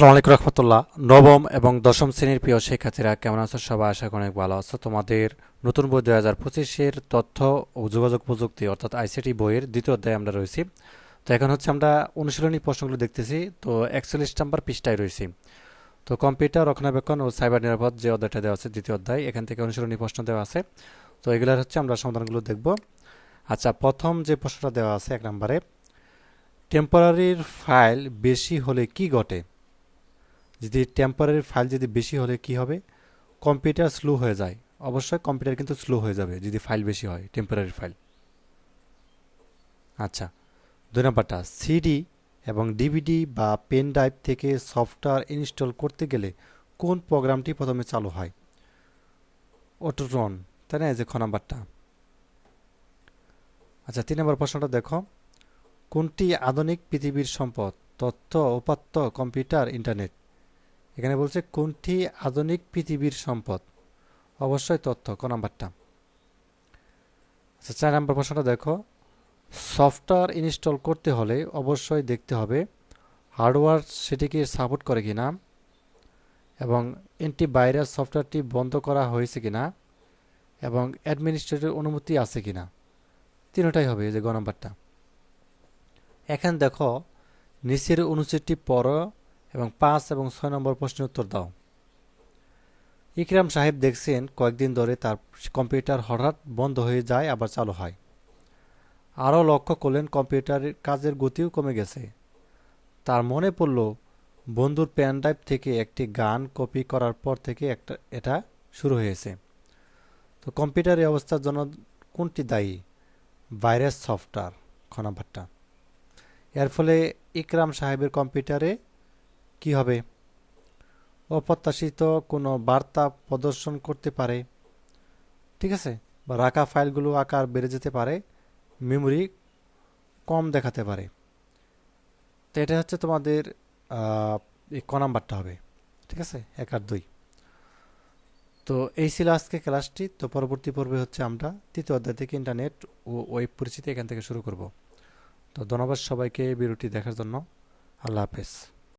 আসসালামু আলাইকুম রহমতুল্লাহ। নবম এবং দশম শ্রেণির প্রিয় শিক্ষার্থীরা, কেমন আছো? সবাই আশা করি অনেক ভালো আছো। তোমাদের নতুন বই দুই হাজার পঁচিশের তথ্য ও যোগাযোগ প্রযুক্তি, অর্থাৎ আইসিটি বইয়ের দ্বিতীয় অধ্যায়ে আমরা রয়েছি। তো এখন হচ্ছে আমরা অনুশীলনী প্রশ্নগুলো দেখতেছি। তো একচল্লিশ নাম্বার পৃষ্ঠায় রয়েছি। তো কম্পিউটার, রক্ষণাবেক্ষণ ও সাইবার নিরাপদ যে অধ্যায়টা দেওয়া আছে, দ্বিতীয় অধ্যায়, এখান থেকে অনুশীলনী প্রশ্ন দেওয়া আছে। তো এগুলার হচ্ছে আমরা সমাধানগুলো দেখব। আচ্ছা প্রথম যে প্রশ্নটা দেওয়া আছে এক নম্বরে, টেম্পোরারির ফাইল বেশি হলে কি ঘটে? যদি টেম্পোরারি ফাইল যদি বেশি হলে কি হবে? কম্পিউটার স্লো হয়ে যায়। অবশ্যই কম্পিউটার কিন্তু স্লো হয়ে যাবে যদি ফাইল বেশি হয় টেম্পোরারি ফাইল আচ্ছা দুই নম্বরটা সিডি এবং ডিভিডি বা পেন ড্রাইভ থেকে সফটওয়্যার ইনস্টল করতে গেলে কোন প্রোগ্রামটি প্রথমে চালু হয়? অটোরন তাই না? যে খ নাম্বারটা। আচ্ছা তিন নম্বর প্রশ্নটা দেখো। কোনটি আধুনিক পৃথিবীর সম্পদ? তথ্য, উপাত্ত, কম্পিউটার, ইন্টারনেট। এখানে বলছে, কোনটি আধুনিক পৃথিবীর সম্পদ? অবশ্যই তথ্য, ক নাম্বারটা? আচ্ছা চার নম্বর প্রশ্নটা দেখো। সফটওয়্যার ইনস্টল করতে হলে অবশ্যই দেখতে হবে হার্ডওয়্যার সেটিকে সাপোর্ট করে কিনা এবং অ্যান্টিভাইরাস সফটওয়্যারটি বন্ধ করা হয়েছে কিনা এবং অ্যাডমিনিস্ট্রেটর অনুমতি আছে কিনা। তিনটাই হবে যে গ নাম্বারটা। এখানে দেখো, নিচের অনুচ্ছেদটি পড়ো। এবং পাঁচ এবং ছয় নম্বর প্রশ্নের উত্তর দাও। ইকরাম সাহেব দেখছেন কয়েকদিন ধরে তার কম্পিউটার হঠাৎ বন্ধ হয়ে যায়, আবার চালু হয়। আরও লক্ষ্য করলেন কম্পিউটারের কাজের গতিও কমে গেছে। তার মনে পড়ল, বন্ধুর প্যান ড্রাইভ থেকে একটি গান কপি করার পর থেকে একটা, এটা শুরু হয়েছে। তো কম্পিউটারের অবস্থার জন্য কোনটি দায়ী? ভাইরাস সফটওয়্যার, খ এর ফলে ইকরাম সাহেবের কম্পিউটারে কি হবে? অপ্রত্যাশিত কোনো বার্তা প্রদর্শন করতে পারে। ঠিক আছে? বা রাখা ফাইলগুলো আকার বেড়ে যেতে পারে, মেমোরি কম দেখাতে পারে। তো এটা হচ্ছে তোমাদের এই ক নাম্বারটা হবে। ঠিক আছে? এক আর দুই। তো এই ছিল আজকে ক্লাসটি। তো পরবর্তী পর্বে হচ্ছে আমরা তৃতীয় অধ্যায় থেকে ইন্টারনেট ও ওয়েব পরিচিতি এখান থেকে শুরু করব। তো ধন্যবাদ সবাইকে ভিডিওটি দেখার জন্য। আল্লাহ হাফেজ।